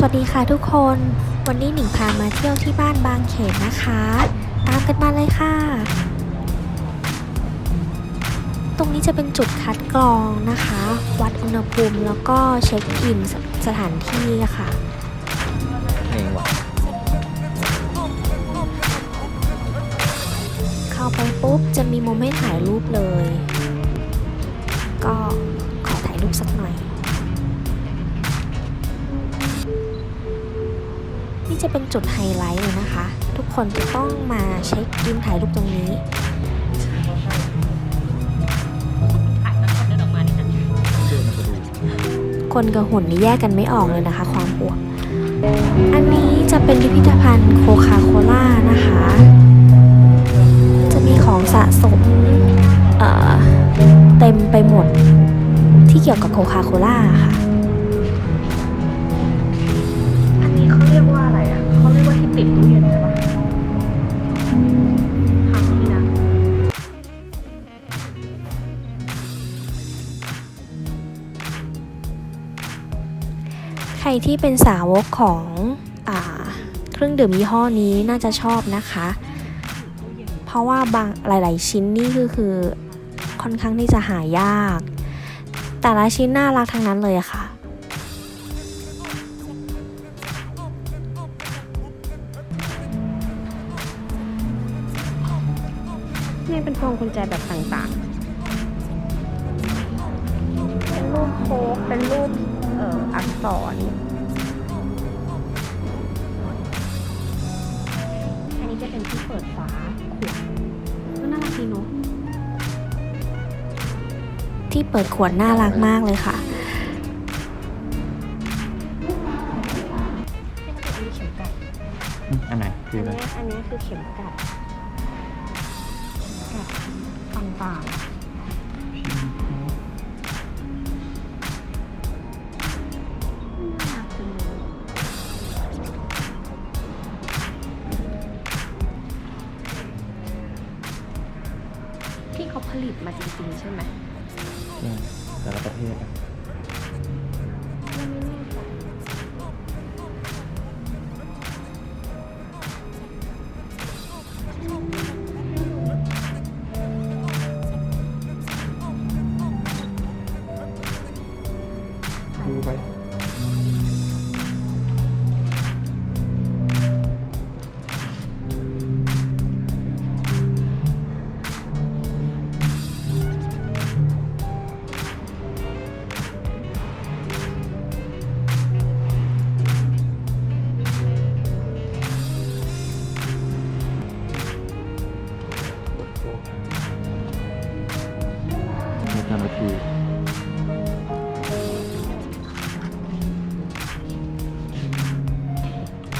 สวัสดีค่ะทุกคน วันนี้หนิงพามาเที่ยวที่บ้านบางเขนนะคะ ตามกันมาเลยค่ะ ตรงนี้จะเป็นจุดคัดกรองนะคะ วัดอุณหภูมิแล้วก็เช็คอินสสถานที่ค่ะเพลงวะเข้าไปปุ๊บจะมีมุมให้ถ่ายรูปเลย ก็ขอถ่ายรูปสักหน่อย จะเป็นจุดไฮไลท์เลยนะคะ ทุกคนจะต้องมาเช็คอินถ่ายรูปตรงนี้คนกับหุ่นนี่แยกกันไม่ออกเลยนะคะ ความอ้วบอันนี้จะเป็นพิพิธภัณฑ์โคคาโคล่านะคะ จะมีของสะสมเอ่อเต็มไปหมดที่เกี่ยวกับโคคาโคล่าค่ะ เขาเรียกว่าที่ติดตู้เย็นใช่ปะหางนี่นะใครที่เป็นสาวกของอเครื่องดื่มยี่ห้อนี้น่าจะชอบนะคะ เพราะว่าบางหลาย ๆ ชิ้นนี่คือคือค่อนข้างที่จะหายาก แต่ละชิ้นน่ารักทั้งนั้นเลยค่ะ นี่เป็นพวงกุญแจแบบต่างๆ เป็นรูปโค้กเป็นรูปเอ่ออักษร อันนี้จะเป็นที่เปิดฝาขวดก็น่ารักดีเนาะที่เปิดขวดน่ารักมากเลยค่ะ ผลิตมาจริงๆ ใช่ไหม ใช่แต่ละประเทศอะ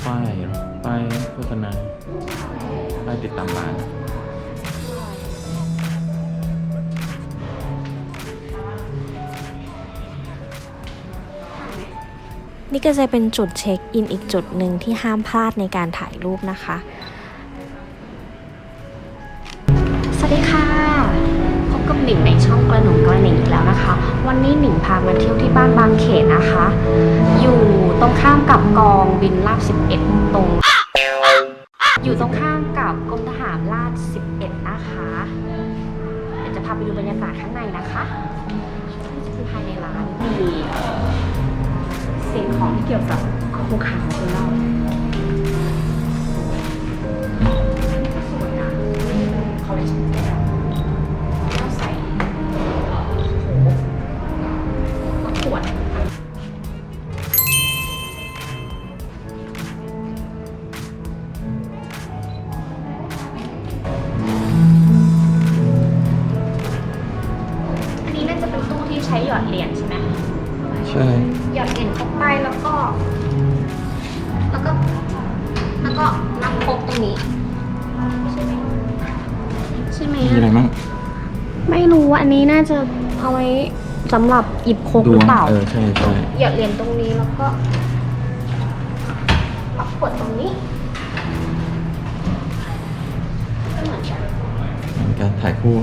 ป้ายเหรอป้ายโฆษณาป้ายติดตามร้านนี่ก็จะเป็นจุดเช็คอินอีกจุดหนึ่งที่ห้ามพลาดในการถ่ายรูปนะคะ สวัสดีค่ะ พบกับหนิงในช่องกระหนุ่มกระหนิงอีกแล้ว นะคะ วันนี้หนิงพามาเที่ยวที่บ้านบางเขนนะคะ อยู่ตรงข้ามกับกองบินลาบ 11 ตรง อยู่ตรงข้ามกับกรมทหารราบ11 นะคะเดี๋ยวจะพาไปดูบรรยากาศข้างในนะคะนี่คือภายในร้านมีสิ่งของที่เกี่ยวกับภูเขาเป็นเล่า จะเอาไว้สำหรับหยิบโคกดหวรืองเปล่า เออใช่ใช่หยอดเหรียญตรงนี้แล้วก็รับขวดตรงนี้ก็เหมือนกันเหมือนกันถ่ายคู่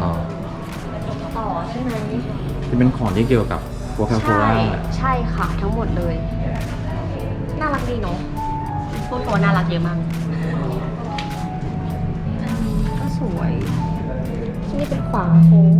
ต่อต่อใช่ไหมที่เป็นของที่เกี่ยวกับโคคาโคใช่ล่าใช่ค่ะทั้งหมดเลย น่ารักดีเนาะพูดตัวน่ารักเยอะมากก็ นี่เป็นขวาโค้ง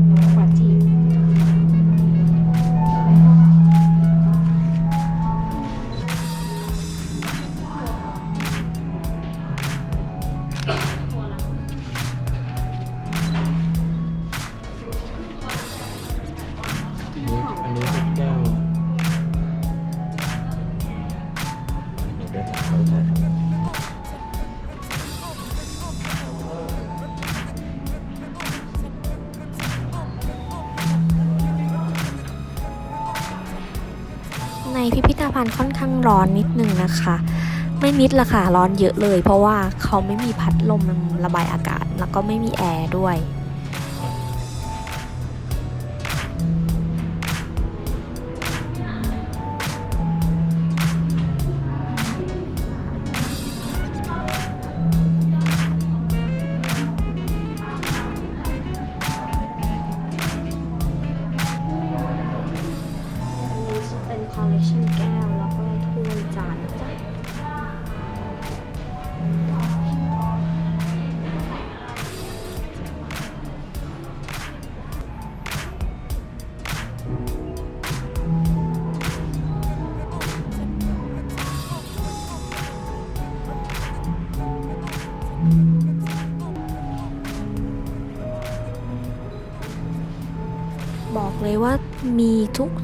อนข้างร้อนนิดนึงนะคะ ไม่นิดละค่ะร้อนเยอะเลย เพราะว่าเขาไม่มีพัดลมระบายอากาศ แล้วก็ไม่มีแอร์ด้วย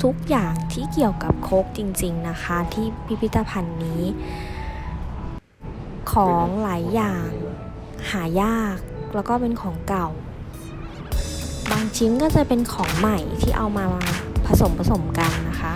ทุกๆอย่างที่เกี่ยวกับโคกจริง ๆนะคะ ที่พิพิธภัณฑ์นี้ ของหลายอย่างหายากแล้วก็เป็นของเก่า บางชิ้นก็จะเป็นของใหม่ที่เอามาผสมผสมกันนะคะ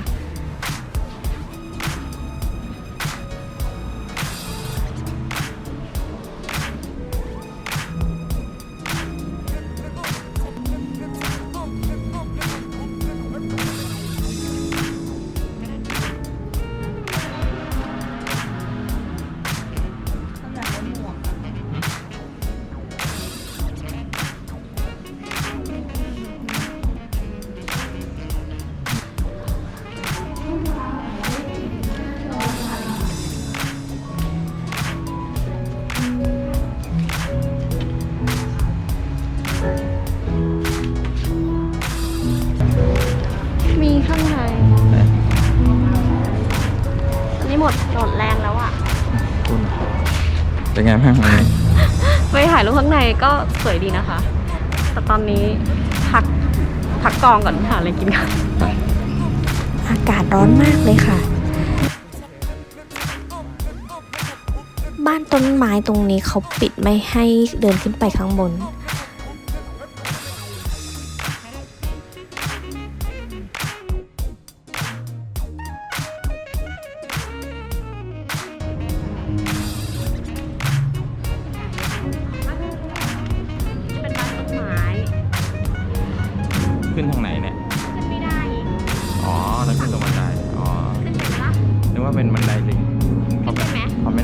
เป็นไงบ้างวันนี้ไปถ่ายรูปข้างในก็สวยดีนะคะ แต่ตอนนี้พักพักกองก่อนหาอะไรกินกันอากาศร้อนมากเลยค่ะ บ้านต้นไม้ตรงนี้เขาปิดไม่ให้เดินขึ้นไปข้างบน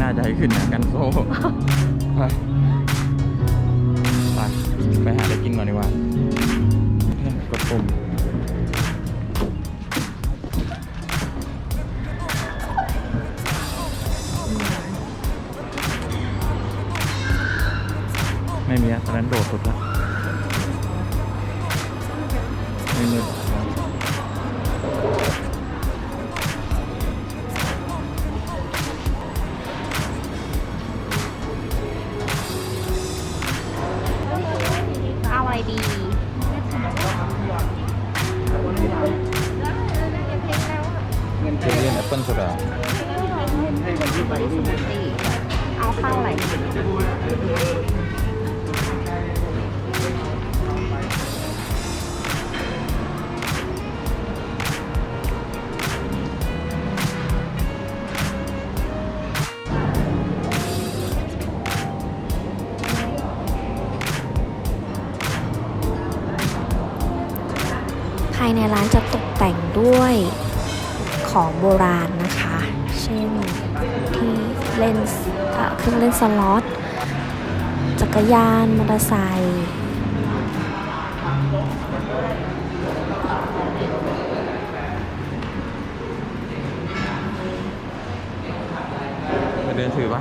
าใจขึ้นนะกันโซ่ไปไปไปหาอะไรกินก่อนดีกว่ากดปุ่มไม่มีอะตอนนั้นโดดสุดแล้ว ยของโบราณนะคะ เช่นที่เล่นเครื่องเล่นสล็อตจักรยานมอเตอร์ไซค์เดินถือปะ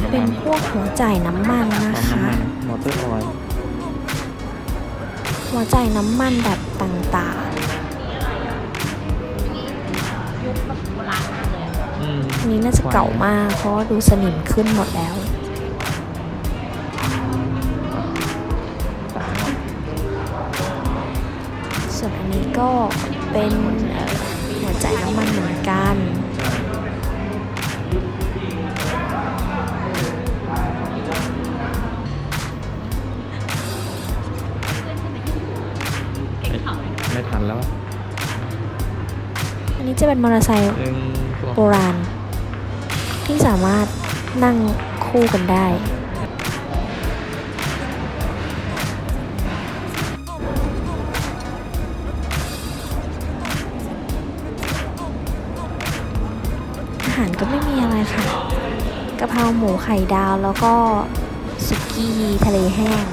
จะเป็นพวกหัวจ่ายน้ำมันนะปั๊มคะน้ำมันมอเตอร์ออยล์หัวจ่ายน้ำมันแบบต่างอืมๆอันนี้น่าจะเก่ามาก เพราะว่าดูสนิมขึ้นหมดแล้วสายเนาะส่วนอันนี้ก็เป็นเอ่อหัวจ่ายน้ำมันเหมือนกัน จะเป็นมอเตอร์ไซค์หนึ่งสองโบราณ ที่สามารถนั่งคู่กันได้ อาหารก็ไม่มีอะไรค่ะกะเพราหมูไข่ดาวแล้วก็สุกี้ทะเลแห้ง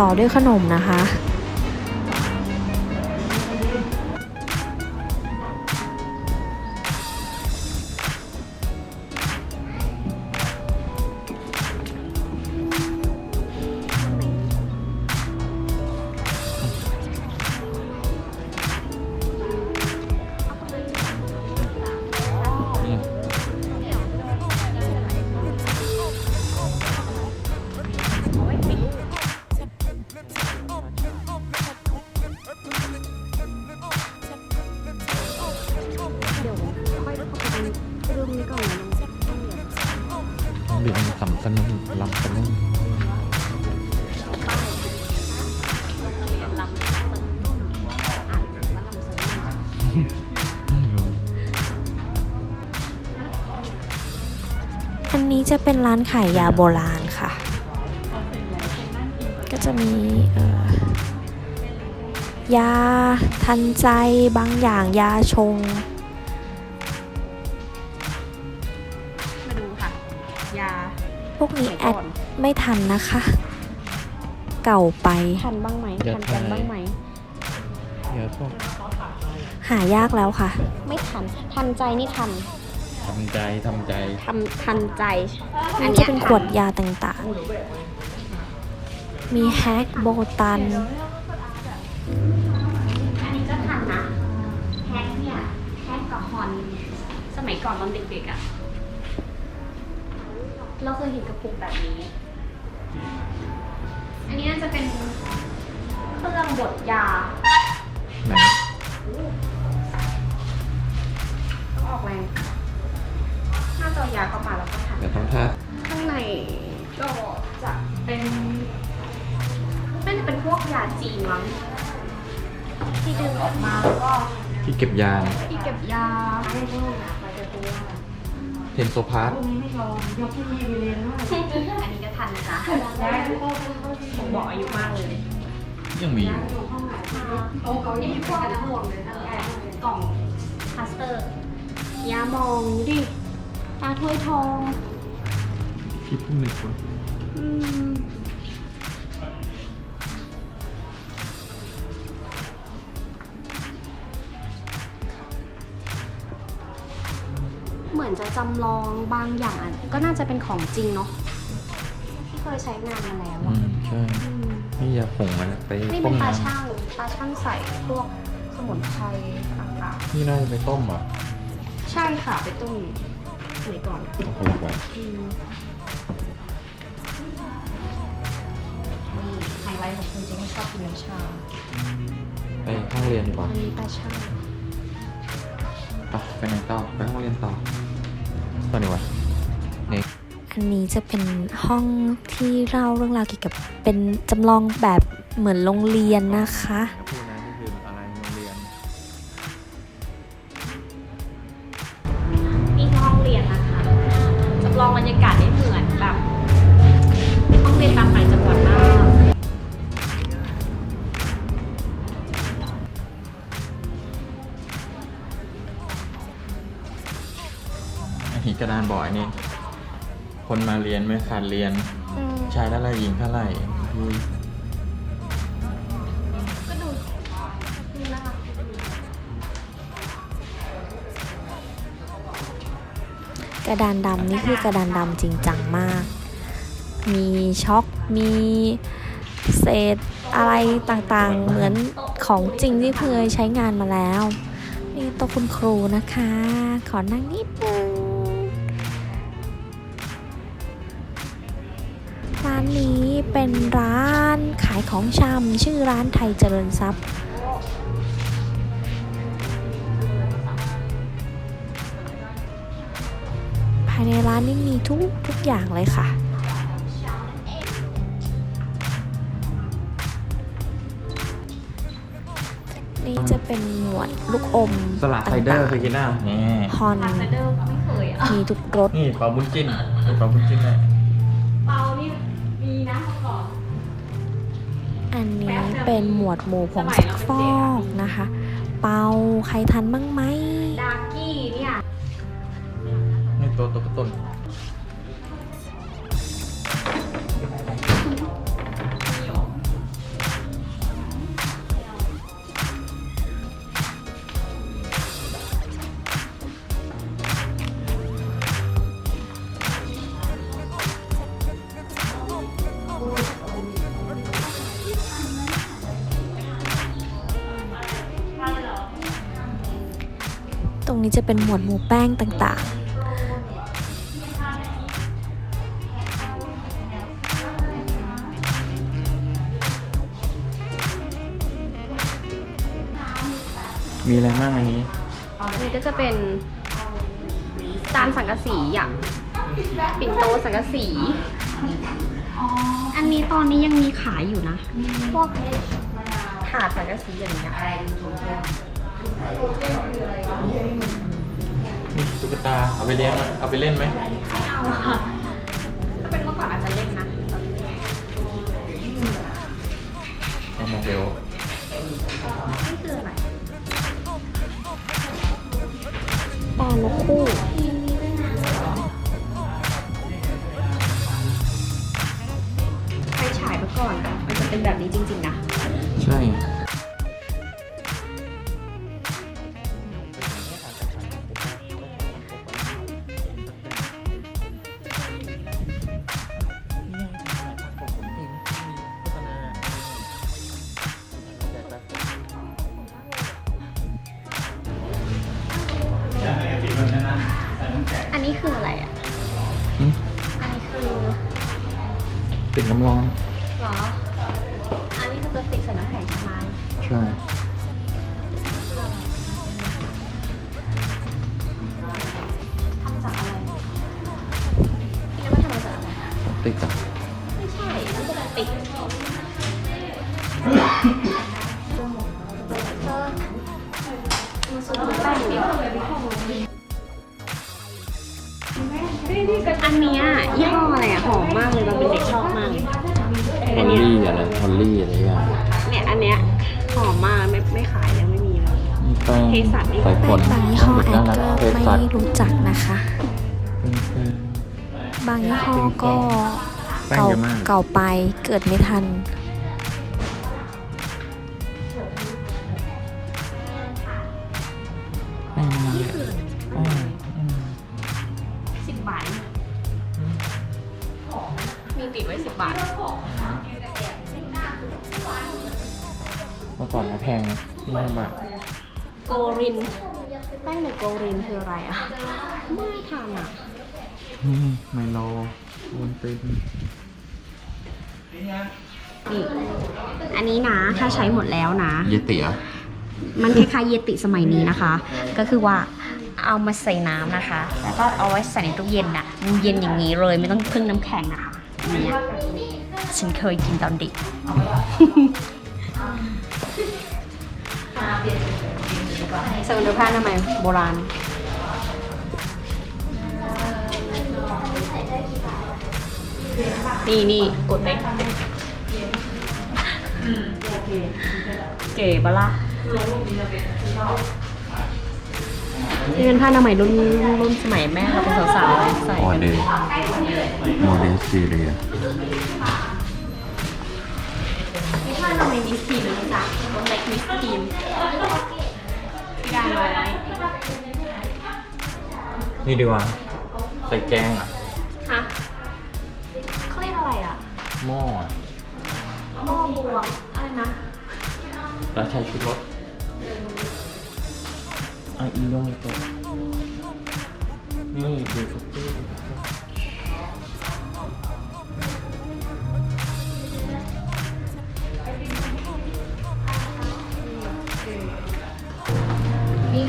ต่อด้วยขนมนะคะ ลำสนุนลำอ่านว่าลำเสนไม่รู้อันนี้จะเป็นร้านขายยาโบราณค่ะ ก็จะมีออยาทันใจบางอย่างยาชง ไม่ทันนะคะ เก่าไป ทันบ้างไหมทันกันบ้างไหม เดี๋ยวพวกหายากแล้วค่ะ ไม่ทัน ทันใจนี่ทันทำใจทำใจทำทันใจ อันนี้จะเป็นขวดยาต่างๆ มีแฮกโบตัน อันนี้ก็ทันนะ แฮกเนี่ย แฮกกับฮอน สมัยก่อนตอนเด็กๆอะ่ะ เราเคยเห็นกระปุกแบบนี้ อันนี้น่าจะเป็นเครื่องบดยาไหนต้องออกแรงหน้าจอยาเข้ามาแล้วก็ทันเดี๋ยวทำท่าข้างในก็จะเป็นน่าจะเป็นพวกยาจีนมั้งที่ดึงออกมาแล้วก็ที่เก็บยาที่เก็บยา เทนโซพาร์ทอันนี้ก็ทันนะจ๊ะผมบอกอายุมากเลย ยังมีอยู่นี่พวกกล่องพลาสเตอร์ ยามองดิตาถ้วยทองพี่พูดหนึ่งคนอืม อนจะจำลองบางอย่างอะก็น่าจะเป็นของจริงเนาะที่เคยใช้งานมาแล้วอือะมใช่อืมนี่ยาผงมันไปนี่ต้เป็นมตาน้ช่างตาช่างใส่พวกสมุนไพรต่างำนี่น่าจะไปต้มเหรอๆใช่ค่ะไปต้มสมัยก่อนเอาไปไว้อืมนี่ไฮไลท์ของคนจริงชอบกินน้ำชาไปห้องเรียนดีกว่าอันนี้ตาช่าง ไปไปไหนต่อไปห้องเรียนต่อ ตัวนี้วะนี่อันนี้จะเป็นห้องที่เล่าเรื่องราวเกี่ยวกับเป็นจำลองแบบเหมือนโรงเรียนนะคะ มาเรียนไม่ขาดเรียนชายเท่าไหรหญิงเท่าไหร่พี่กระดานดำนี่คือกระดานดำจริงจังมาก มีช็อกมีเศษอะไรต่างๆ เหมือนของจริงที่เคยใช้งานมาแล้ว นี่โต๊ะคุณครูนะคะ ขอนั่งนิดนึงานนี้เป็นร้านขายของชำชื่อร้านไทยเจริญทรัพย์ ภายในร้านนี้มีทุกทุกอย่างเลยค่ะนี่จะเป็นหมวดลูกอมสลัดไซเดอร์เคต่ายงกินอะนี่ๆฮอนไซเดอร์ไม่เคยอะมีทุกรส นี่เปาบุญจิ้นนี่เปาบุญจิ้นเล อันนี้เป็นหมวดหมู่ผงซักฟอกนะคะ เปาใครทันบ้างไหมดากี้เนี่ยนี่ตัวตัวกระตุน นี้จะเป็นหมวดหมู่แป้งต่างมีอะไรบ้างอันนี้อันนี้ก็จะเป็นจานสังกะสีอะปิ่นโตสังกะสี อันนี้ตอนนี้ยังมีขายอยู่นะ พวกถาดสังกะสีอย่างเงี้ยนี่ ตุ๊กตาเอาไปเลี้ยงไหมเอาไปเล่นไหมเอาค่ะ ถ้าเป็นเมื่อก่อนอาจจะเล่นนะเอามาเดลนี่คืออะไรๆปลานกคู่ น้ำร้อนเหรอ อันนี้คือตัวติดใส่น้ำแข็งใช่ไหมใช่ ทำจากอะไรพี่นึกว่าทำมาจากอะไร ติดอะไม่ใช่มันจะติดมาสูตรแป้งเดียวอันเนี้ยยี่ห้ออะไรอะหอมมากเลย ฮอลลี่อะไรฮอลลี่อะไรอย่างเนี่ยอันเนี้ยหอมมากไม่ไม่ขายแล้วไม่มีแล้วนี่แป้งเภสัชนี่สายฝแป้นงบางยี่ห้อแอดน่าก็รักเภไม่สัชรู้จักนะคะ บางยี่ห้อก็แป้งเก่าเยอะมากเก่าไปเกิดไม่ทันแป้งมันแป้งอืมสิบบาท มีติดไว้สิบบาท ก่อนนะแพงที่ห้าบาทโกรินแป้งหนึ่งโกรินคืออะไรอะ ไม่ทานอะนี่ไมโลวนตินนี่อันนี้นะ ถ้าใช้หมดแล้วนะ เยติเหรอมันคล้ายๆเยติสมัยนี้นะคะ ก็คือว่าเอามาใส่น้ำนะคะ แล้วก็เอาไว้ใส่ในตู้เย็นน่ะมันเย็นอย่างนี้เลยไม่ต้องพึ่งน้ำแข็งนะคะเนี่ยฉันเคยกินตอนเด็ก สมุนไพรทำไมยโบราณ นี่นี่กดเล็กเก๋ปะล่ะนี่เป็นผ้าอนามัยรุ่นรุ่นสมัยแม่เราเป็นสาวๆเลยใส่ออกันเดย์โมเดลซีเรียนี่ผ้าอนามัยมิสทีนนะจ๊ะรถเล็กมิสทีนยางไว้นี่ดีกว่าใส่แกงอะฮะเขาเรียกอะไรอะหม้ออะหม้อบวงอะไรนะแล้วใช้ชุดรสอะอีโน่ตัวนี่ดูฟุต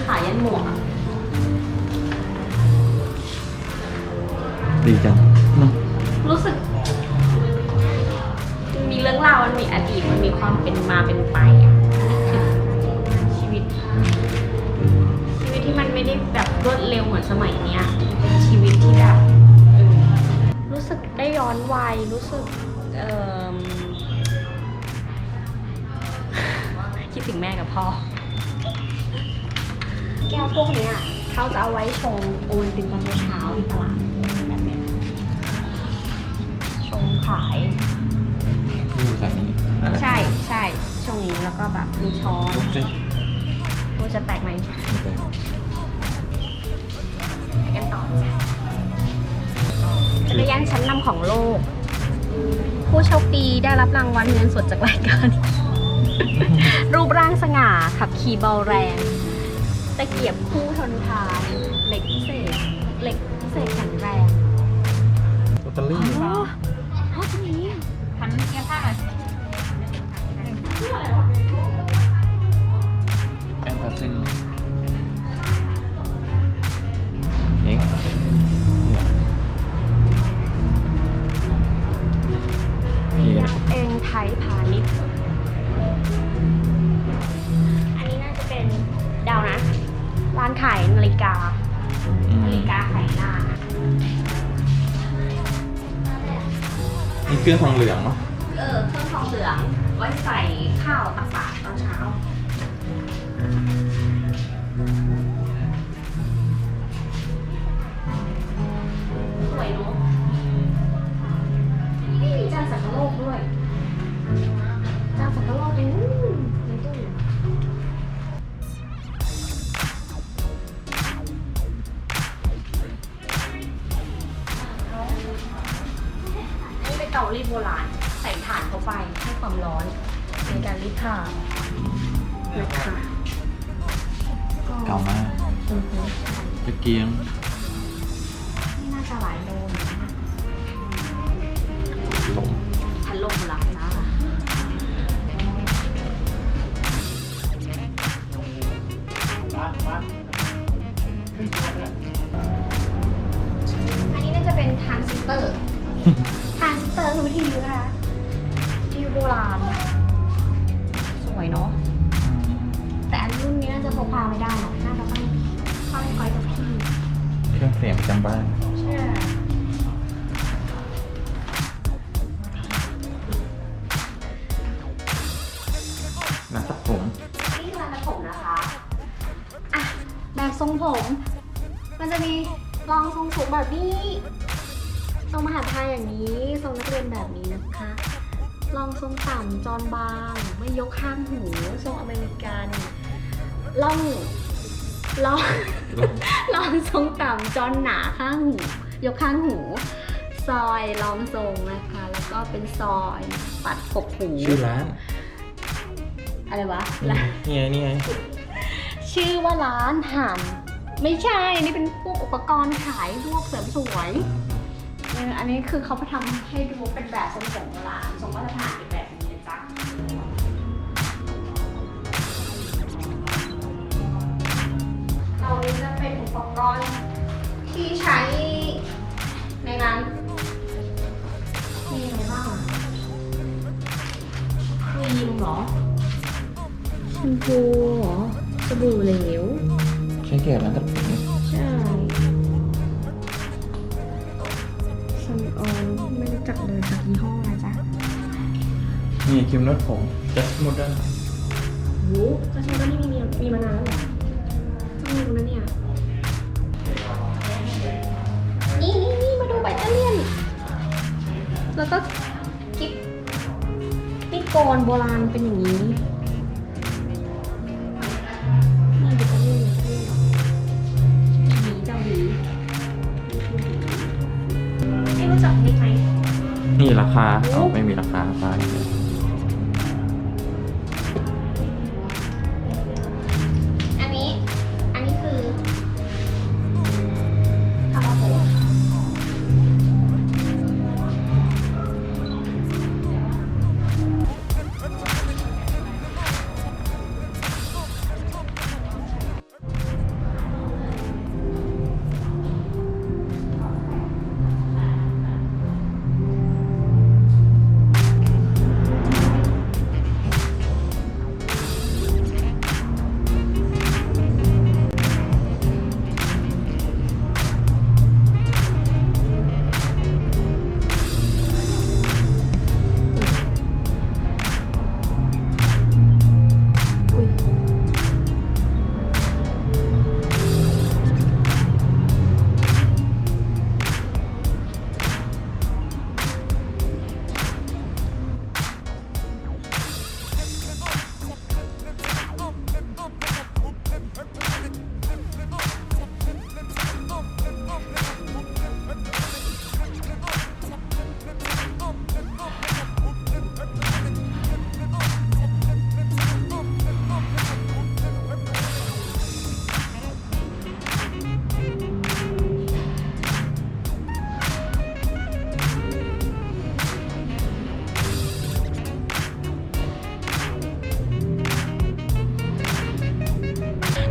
ขายยันหมวกอะดีจังเนาะรู้สึกมันมีเรื่องราวมันมีอดีตมันมีความเป็นมาเป็นไปอะชีวิต ชีวิตที่มันไม่ได้แบบรวดเร็วเหมือนสมัยเนี้ยเป็นชีวิตที่แบบเออรู้สึกได้ย้อนวัยรู้สึกเออ คิดถึงแม่กับพ่อ แก้วพวกเนี้ยเขาจะเอาไว้ชงโอนตินตอนเช้าที่ตลาดแบบเนี้ยชงขายนี่ใส่นี่อะไรใช่ใช่ชงนี้แล้วก็แบบมีช้อนลูกจิ้มกูจะแตกไหมไม่เป็นไปกันต่อจักรยานชั้นนำของโลก ผู้โชคดีได้รับรางวัลเงินสดจากรายการ รูปร่างสง่าขับขี่เบาแรง ตะเกียบคู่ทนทานเหล็กพิเศษเหล็กพิเศษแข็งแรงลอตเตอรี่อ๋ออ๋อตรงนี้หันเกียร์ข้างหน่อย นี่เครื่อาจะพกพาไม่ได้หรอกน่าจะต้องเข้าไปคอยกับพี่เครื่องเสียงประจำบ้าน ใช่น้ำสักผมนี่คือร้านตัดผมนะคะอะแบบทรงผม มันจะมีรองทรงสูงแบบนี้ทรงมหาดไทยอย่างนี้ทรงนักเรียนแบบนี้นะคะรองทรงต่ำจอนบาง ไม่ยกข้างหู ทรงอเมริกัน ล่องล่องลองทรงต่ำจอนหนาข้างหูยกข้างหู ซอยลองทรงนะคะ แล้วก็เป็นซอยปัดกบหูชื่อร้านอะไรวะนี่ไงนี่ไงชื่อว่าร้านหันไม่ใช่นี่เป็นพวกอุปกรณ์ขายพวกเสริมสวยเอออันนี้คือเขาไปทำให้ดูเป็นแบบทรงผมโบราณทรงมาตรฐานเป็นแบบ เราจะเป็นอุปกรณ์ที่ใช้ในร้านมีอะไรบ้างอะครีมเหรอแชมพูเหรอสบู่เหลว ใช้แก่ร้านตัดผมใช่ซันออนไม่รู้จักเลยจากยี่ห้ออะไรจ๊ะนี่ครีมนวดผม just modern โหก็ใช่ว่านี่มีมีมานานแล้วเหรอต้องรู้ นะเนี่ย นี่นี่นี่มาดูใบตะเลียน แล้วก็กิ๊บปิดโกนโบราณเป็นอย่างนี้นี่เจ้าหมีไม่รู้จักมิดไหมนี่ราคา โอ้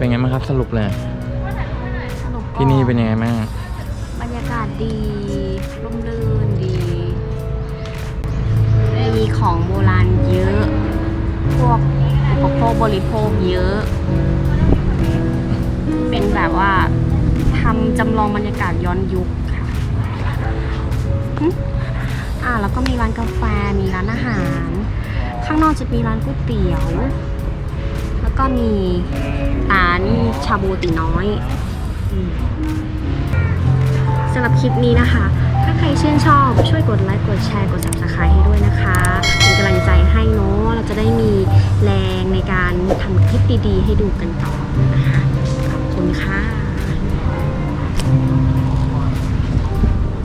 เป็นไงบ้างครับสรุปเลยสรุปก็ที่นี่เป็นยังไงบ้างบรรยากาศดีร่มรื่นดี มีของโบราณเยอะ พวกอุปโภคบริโภคเยอะ เป็นแบบว่าทำจำลองบรรยากาศย้อนยุคค่ะหึอ่าแล้วก็มีร้านกาแฟมีร้านอาหาร ข้างนอกจะมีร้านก๋วยเตี๋ยว แล้วก็มีร้านชาบูตีน้อยสำหรับคลิปนี้นะคะ ถ้าใครชื่นชอบช่วยกดไลค์กดแชร์กด subscribe ให้ด้วยนะคะเป็นกำลังใจให้เนาะเราจะได้มีแรงในการทำคลิปดีๆ ให้ดูกันต่อนะคะขอบคุณค่ะ